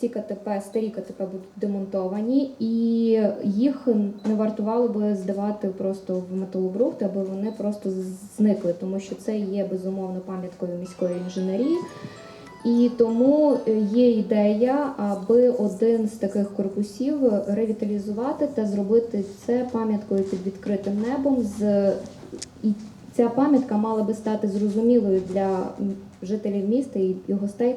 ці КТП, старі КТП будуть демонтовані, і їх не вартувало би здавати просто в металобрухт, аби вони просто зникли, тому що це є безумовно пам'яткою міської інженерії. І тому е, є ідея, аби один з таких корпусів ревіталізувати та зробити це пам'яткою під відкритим небом. З і ця пам'ятка мала би стати зрозумілою для жителів міста і і гостей,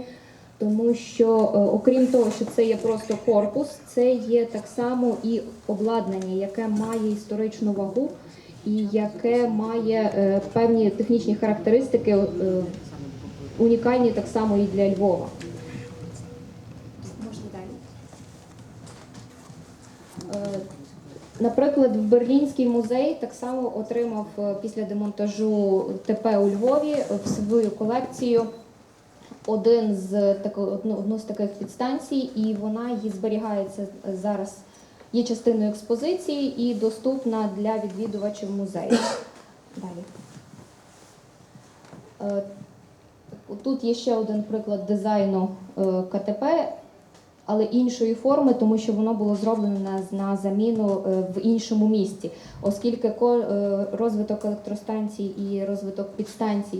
тому що е, окрім того, що це є просто корпус, це є так само і обладнання, яке має історичну вагу і яке має е, певні технічні характеристики. е, унікальні так само і для Львова. Можна далі. Наприклад, в Берлінський музей так само отримав після демонтажу ТП у Львові в свою колекцію один з тако- одну, одну з таких підстанцій, і вона її зберігається зараз. Є частиною експозиції і доступна для відвідувачів музею. Далі. Е, Тут є ще один приклад дизайну е, КТП, але іншої форми, тому що воно було зроблено на, на заміну е, в іншому місті, оскільки е, розвиток електростанцій і розвиток підстанцій,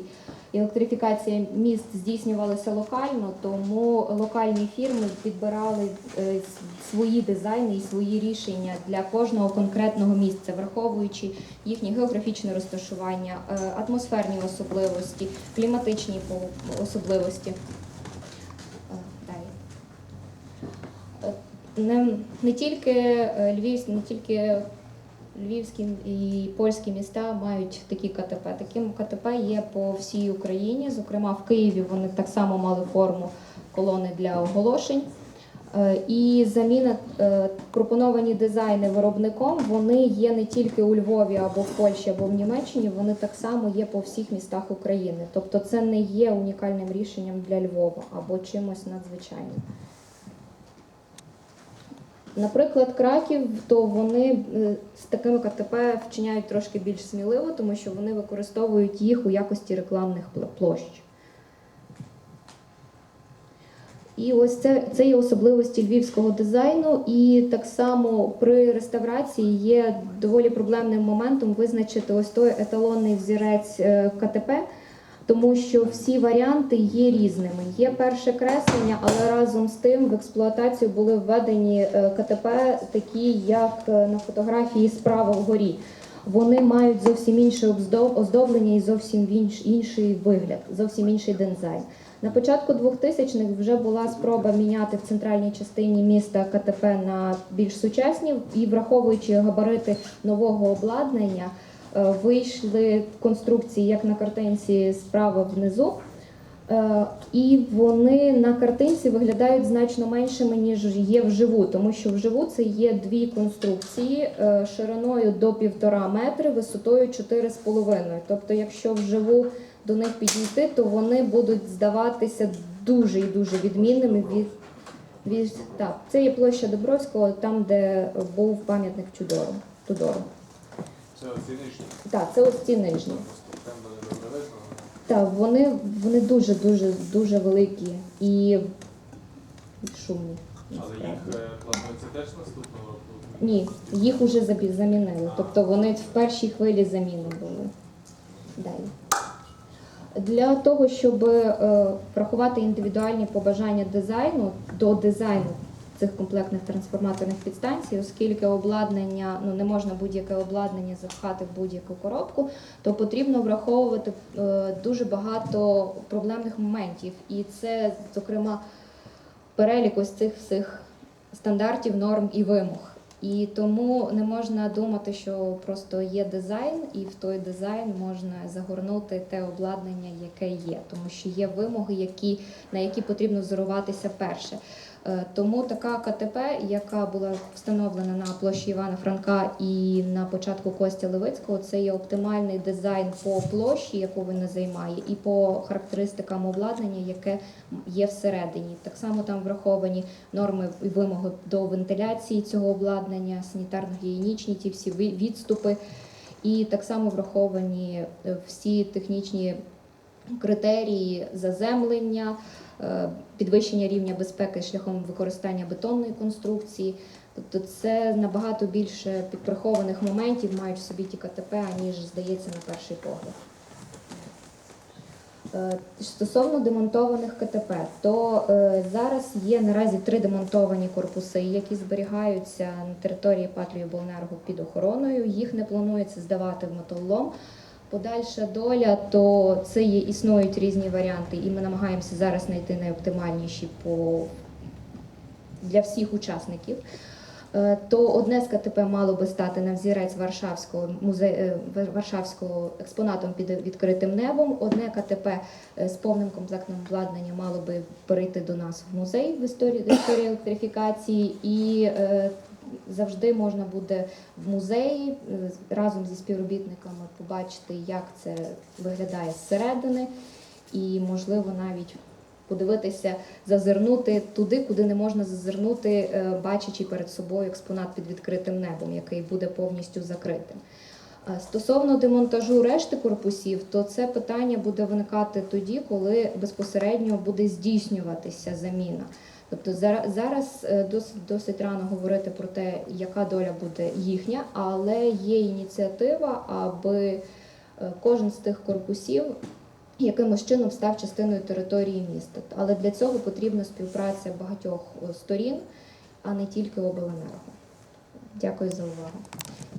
і електрифікація міст здійснювалися локально, тому локальні фірми підбирали е, свої дизайни і свої рішення для кожного конкретного місця, враховуючи їхнє географічне розташування, атмосферні особливості, кліматичні особливості. Е, Далі. Е, Не, не тільки е, львівські, не тільки львівські і польські міста мають такі КТП. Такі КТП є по всій Україні. Зокрема, в Києві вони так само мали форму колони для оголошень. Е, І заміна е, пропоновані дизайни виробником. Вони є не тільки у Львові або в Польщі, або в Німеччині. Вони так само є по всіх містах України. Тобто, це не є унікальним рішенням для Львова або чимось надзвичайним. Наприклад, Краків, то вони е, з такими КТП вчиняють трошки більш сміливо, тому що вони використовують їх у якості рекламних площ. І ось це, це є особливості львівського дизайну. І так само при реставрації є доволі проблемним моментом визначити ось той еталонний взірець е, КТП, тому що всі варіанти є різними. Є перше креслення, але разом з тим в експлуатацію були введені е, КТП, такі як е, на фотографії справа вгорі. Вони мають зовсім інше оздоблення і зовсім інший вигляд, зовсім інший дизайн. На початку 2000-х вже була спроба міняти в центральній частині міста КТП на більш сучасні, і враховуючи габарити нового обладнання, вийшли конструкції як на картинці справа внизу. Е, І вони на картинці виглядають значно меншими, ніж є вживу, тому що вживу це є дві конструкції е, шириною до півтора метри, висотою 4,5. Тобто, якщо вживу до них підійти, то вони будуть здаватися дуже і дуже відмінними від. від так, це є площа Добровського, там, де був пам'ятник Чудору. Це оці нижні. Так, це ось ці нижні. Так, вони, вони дуже дуже дуже великі і шумні. Але їх е, планується теж наступного року? Ні, їх уже забі- замінили. Тобто вони в першій хвилі заміни були. Далі. Для того, щоб е, врахувати індивідуальні побажання дизайну до дизайну цих комплектних трансформаторних підстанцій, оскільки обладнання, ну не можна будь-яке обладнання запхати в будь-яку коробку, то потрібно враховувати е, дуже багато проблемних моментів. І це, зокрема, перелік ось цих всіх стандартів, норм і вимог. І тому не можна думати, що просто є дизайн, і в той дизайн можна загорнути те обладнання, яке є, тому що є вимоги, які, на які потрібно взоруватися перше. Е, Тому така КТП, яка була встановлена на площі Івана Франка і на початку Костя Левицького, це є оптимальний дизайн по площі, яку він займає, і по характеристикам обладнання, яке є всередині. Так само там враховані норми і вимоги до вентиляції цього обладнання, санітарно-гігієнічні ті всі відступи, і так само враховані е, всі технічні критерії заземлення, е, підвищення рівня безпеки шляхом використання бетонної конструкції. Тобто це набагато більше підприхованих моментів мають в собі ті КТП, аніж здається на перший погляд. Е, Стосовно демонтованих КТП, то е, зараз є наразі три демонтовані корпуси, які зберігаються на території Патріобленерго під охороною. Їх не планується здавати в металолом. Подальша доля, то це є існують різні варіанти, і ми намагаємося зараз знайти найоптимальніші по для всіх учасників. Е, То одне з КТП мало би стати на взірець Варшавського музею Варшавського експонатом під відкритим небом. Одне КТП е, з повним комплектом обладнання мало би перейти до нас в музей в історії, в історії електрифікації, і е, завжди можна буде в музеї е, разом зі співробітниками побачити, як це виглядає зсередини, і можливо навіть подивитися, зазирнути туди, куди не можна зазирнути, е, бачачи перед собою експонат під відкритим небом, який буде повністю закритим. Е, Стосовно демонтажу решти корпусів, то це питання буде виникати тоді, коли безпосередньо буде здійснюватися заміна. Тобто зара- зараз е, досить, досить рано говорити про те, яка доля буде їхня, але є ініціатива, аби е, кожен з тих корпусів якимось чином став частиною території міста. Але для цього потрібна співпраця багатьох е, сторін, а не тільки обленерго. Дякую за увагу.